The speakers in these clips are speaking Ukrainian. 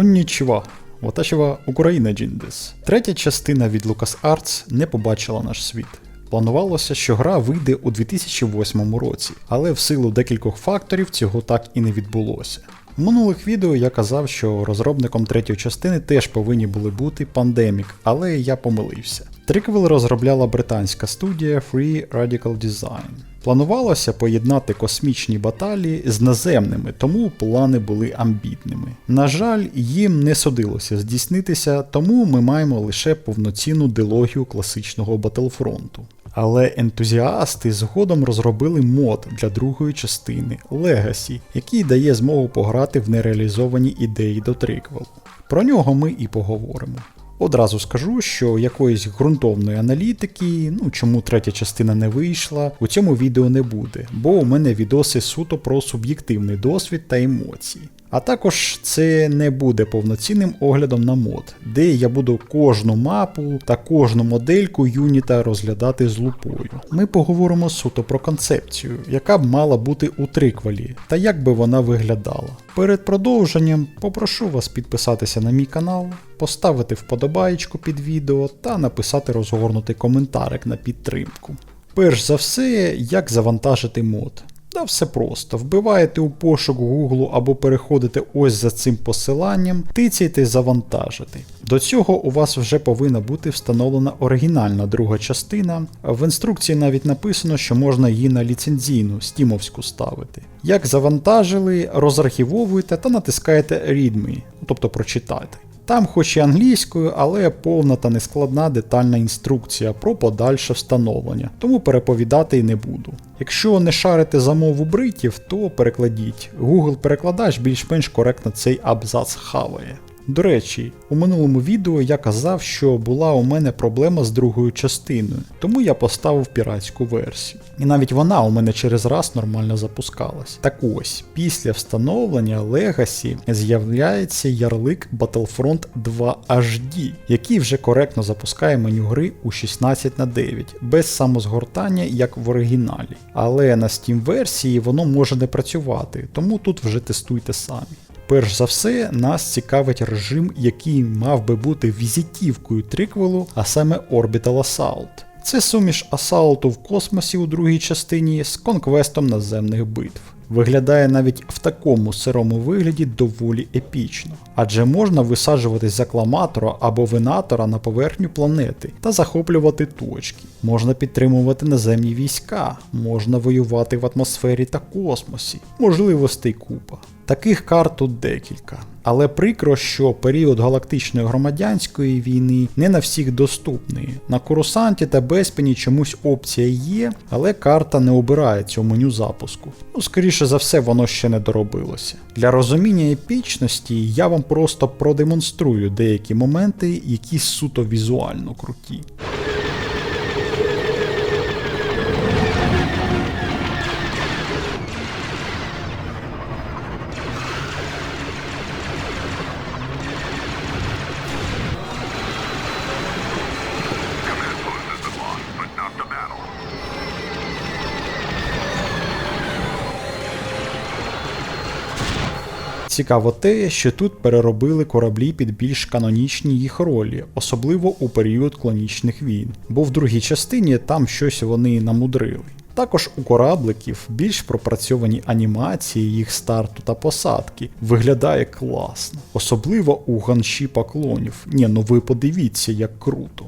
Коннічва. Ваташева Україна Джіндес. Третя частина від LucasArts не побачила наш світ. Планувалося, що гра вийде у 2008 році, але в силу декількох факторів цього так і не відбулося. В минулих відео я казав, що розробником третьої частини теж повинні були бути пандемік, але я помилився. Триквел розробляла британська студія Free Radical Design. Планувалося поєднати космічні баталії з наземними, тому плани були амбітними. На жаль, їм не судилося здійснитися, тому ми маємо лише повноцінну дилогію класичного Батлфронту. Але ентузіасти згодом розробили мод для другої частини Legacy, який дає змогу пограти в нереалізовані ідеї до триквелу. Про нього ми і поговоримо. Одразу скажу, що якоїсь ґрунтовної аналітики, ну чому третя частина не вийшла, у цьому відео не буде, бо у мене відоси суто про суб'єктивний досвід та емоції. А також це не буде повноцінним оглядом на мод, де я буду кожну мапу та кожну модельку юніта розглядати з лупою. Ми поговоримо суто про концепцію, яка б мала бути у триквалі, та як би вона виглядала. Перед продовженням попрошу вас підписатися на мій канал, поставити вподобаєчку під відео та написати розгорнутий коментарик на підтримку. Перш за все, як завантажити мод. Та все просто. Вбиваєте у пошук Google або переходите ось за цим посиланням, тицяйте завантажити. До цього у вас вже повинна бути встановлена оригінальна друга частина. В інструкції навіть написано, що можна її на ліцензійну стімовську ставити. Як завантажили, розархівовуєте та натискаєте Readme, тобто прочитати. Там, хоч і англійською, але повна та нескладна детальна інструкція про подальше встановлення, тому переповідати й не буду. Якщо не шарите за мову бритів, то перекладіть. Google перекладач більш-менш коректно цей абзац хаває. До речі, у минулому відео я казав, що була у мене проблема з другою частиною, тому я поставив піратську версію. І навіть вона у мене через раз нормально запускалась. Так ось, після встановлення Legacy з'являється ярлик Battlefront 2 HD, який вже коректно запускає меню гри у 16 на 9 без самозгортання, як в оригіналі. Але на Steam версії воно може не працювати, тому тут вже тестуйте самі. Перш за все, нас цікавить режим, який мав би бути візитівкою триквелу, а саме Orbital Assault. Це суміш асаулту в космосі у другій частині з конквестом наземних битв. Виглядає навіть в такому сирому вигляді доволі епічно, адже можна висаджуватись з акламатора або винатора на поверхню планети та захоплювати точки. Можна підтримувати наземні війська, можна воювати в атмосфері та космосі, можливостей купа. Таких карт тут декілька. Але прикро, що період галактичної громадянської війни не на всіх доступний. На Курусанті та Беспені чомусь опція є, але карта не обирається у меню запуску. Ну, скоріше за все, воно ще не доробилося. Для розуміння епічності я вам просто продемонструю деякі моменти, які суто візуально круті. Цікаво те, що тут переробили кораблі під більш канонічні їх ролі, особливо у період клонічних війн, бо в другій частині там щось вони намудрили. Також у корабликів більш пропрацьовані анімації їх старту та посадки виглядає класно, особливо у ганшіпа клонів. Ні, ну ви подивіться, як круто.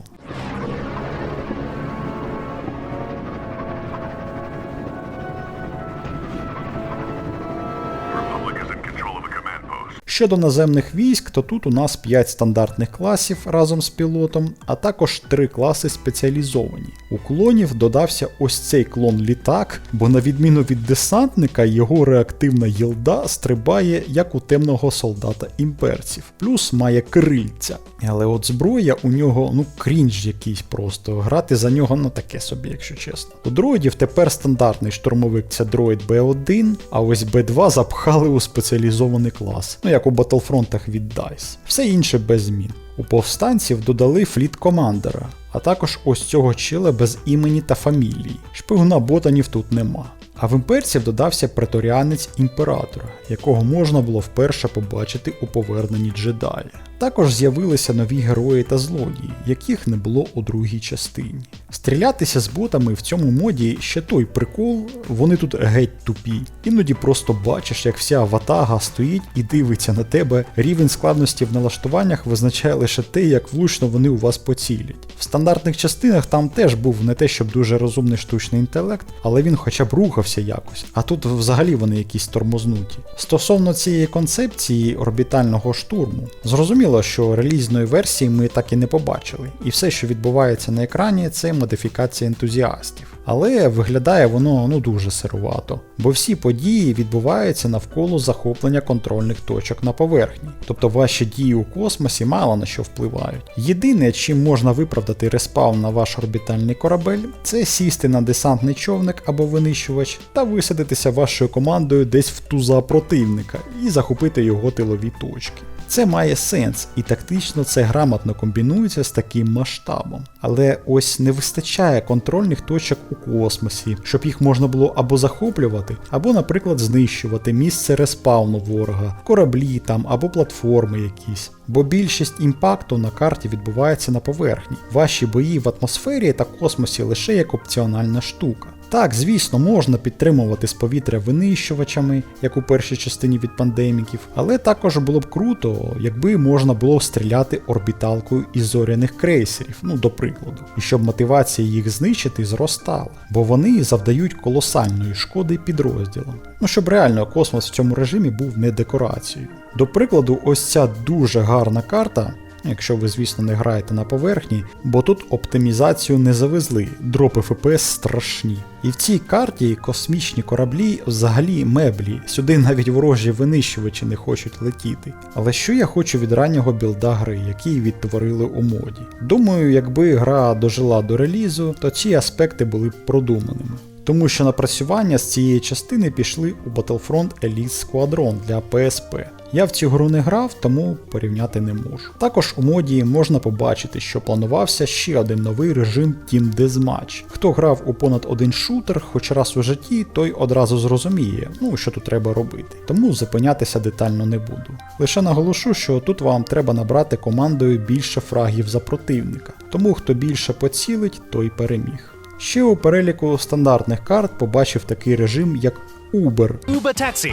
Щодо наземних військ, то тут у нас 5 стандартних класів разом з пілотом, а також 3 класи спеціалізовані. У клонів додався ось цей клон літак, бо на відміну від десантника, його реактивна їлда стрибає як у темного солдата імперців, плюс має крильця. Але от зброя у нього ну крінж якийсь просто. Грати за нього ну таке собі, якщо чесно. У дроїдів тепер стандартний штурмовик це дроїд B1, а ось B2 запхали у спеціалізований клас, ну як у батлфронтах від DICE. Все інше без змін. У повстанців додали фліт командера, а також ось цього чила без імені та фамілії. Шпигуна ботанів тут нема. А в імперців додався преторіанець імператора, якого можна було вперше побачити у поверненні джедаї. Також з'явилися нові герої та злодії, яких не було у другій частині. Стрілятися з ботами в цьому моді ще той прикол, вони тут геть тупі. Іноді просто бачиш, як вся ватага стоїть і дивиться на тебе. Рівень складності в налаштуваннях визначає лише те, як влучно вони у вас поцілять. В стандартних частинах там теж був не те, щоб дуже розумний штучний інтелект, але він хоча б рухався якось. А тут взагалі вони якісь тормознуті. Стосовно цієї концепції орбітального штурму, зрозуміло, що релізної версії ми так і не побачили, і все, що відбувається на екрані, це модифікація ентузіастів. Але виглядає воно ну дуже сирувато, бо всі події відбуваються навколо захоплення контрольних точок на поверхні, тобто ваші дії у космосі мало на що впливають. Єдине, чим можна виправдати респаун на ваш орбітальний корабель, це сісти на десантний човник або винищувач та висадитися вашою командою десь в туза противника і захопити його тилові точки. Це має сенс, і тактично це грамотно комбінується з таким масштабом. Але ось не вистачає контрольних точок у космосі, щоб їх можна було або захоплювати, або, наприклад, знищувати місце респауну ворога, кораблі там або платформи якісь. Бо більшість імпакту на карті відбувається на поверхні. Ваші бої в атмосфері та космосі лише як опціональна штука. Так, звісно, можна підтримувати з повітря винищувачами, як у першій частині від пандеміків, але також було б круто, якби можна було стріляти орбіталкою із зоряних крейсерів, ну до прикладу, і щоб мотивація їх знищити зростала, бо вони завдають колосальної шкоди підрозділам. Ну щоб реально космос в цьому режимі був не декорацією. До прикладу, ось ця дуже гарна карта. Якщо ви, звісно, не граєте на поверхні, бо тут оптимізацію не завезли, дропи FPS страшні. І в цій карті космічні кораблі взагалі меблі, сюди навіть ворожі винищувачі не хочуть летіти. Але що я хочу від раннього білда гри, який відтворили у моді? Думаю, якби гра дожила до релізу, то ці аспекти були б продуманими. Тому що напрацювання з цієї частини пішли у Battlefront Elite Squadron для PSP. Я в цю гру не грав, тому порівняти не можу. Також у моді можна побачити, що планувався ще один новий режим Team Deathmatch. Хто грав у понад один шутер, хоч раз у житті, той одразу зрозуміє, ну що тут треба робити. Тому зупинятися детально не буду. Лише наголошу, що тут вам треба набрати командою більше фрагів за противника. Тому хто більше поцілить, той переміг. Ще у переліку стандартних карт побачив такий режим, як Uber, Uber Taxi.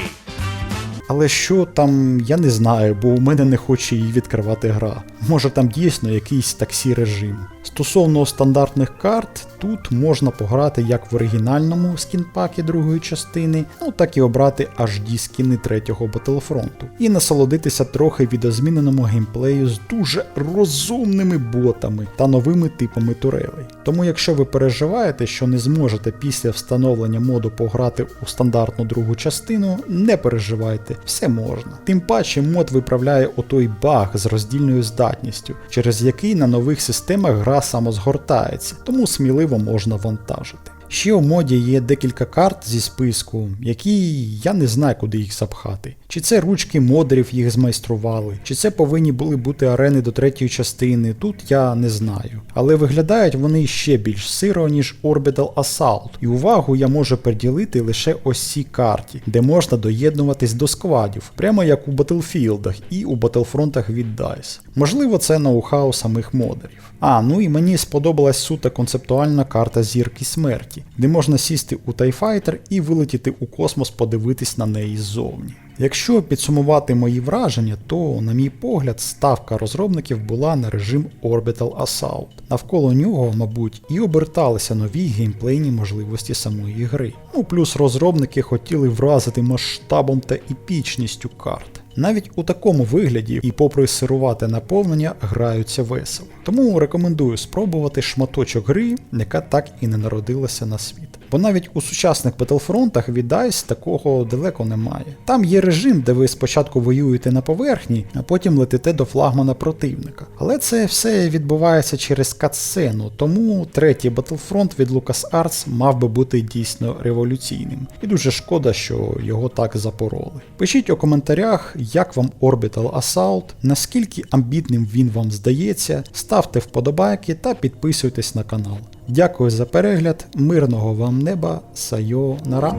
але що там, я не знаю, бо у мене не хоче її відкривати гра. Може там дійсно якийсь таксі режим. Стосовно стандартних карт, тут можна пограти як в оригінальному скінпакі другої частини, ну так і обрати HD скіни третього Battlefront. І насолодитися трохи відозміненому геймплею з дуже розумними ботами та новими типами турелей. Тому якщо ви переживаєте, що не зможете після встановлення моду пограти у стандартну другу частину, не переживайте, все можна. Тим паче мод виправляє отой баг з роздільною здатністю, через який на нових системах гра самозгортається, тому сміливо можна вантажити. Ще у моді є декілька карт зі списку, які я не знаю, куди їх запхати. Чи це ручки модерів їх змайстрували, чи це повинні були бути арени до третьої частини, тут я не знаю. Але виглядають вони ще більш сиро, ніж Orbital Assault, і увагу я можу приділити лише ось цій карті, де можна доєднуватись до складів, прямо як у Батлфілдах і у Батлфронтах від DICE. Можливо, це ноу-хау самих модерів. А, ну і мені сподобалась суто концептуальна карта зірки смерті, де можна сісти у Тайфайтер і вилетіти у космос подивитись на неї ззовні. Якщо підсумувати мої враження, то, на мій погляд, ставка розробників була на режим Orbital Assault. Навколо нього, мабуть, і оберталися нові геймплейні можливості самої гри. Ну плюс розробники хотіли вразити масштабом та епічністю карт. Навіть у такому вигляді і попри сирувате наповнення граються весело. Тому рекомендую спробувати шматочок гри, яка так і не народилася на світ. Бо навіть у сучасних Battlefrontах від DICE такого далеко немає. Там є режим, де ви спочатку воюєте на поверхні, а потім летите до флагмана противника. Але це все відбувається через катсцену, тому третій Battlefront від LucasArts мав би бути дійсно революційним. І дуже шкода, що його так запороли. Пишіть у коментарях, як вам Orbital Assault, наскільки амбітним він вам здається, ставте вподобайки та підписуйтесь на канал. Дякую за перегляд, мирного вам неба, сайо нара.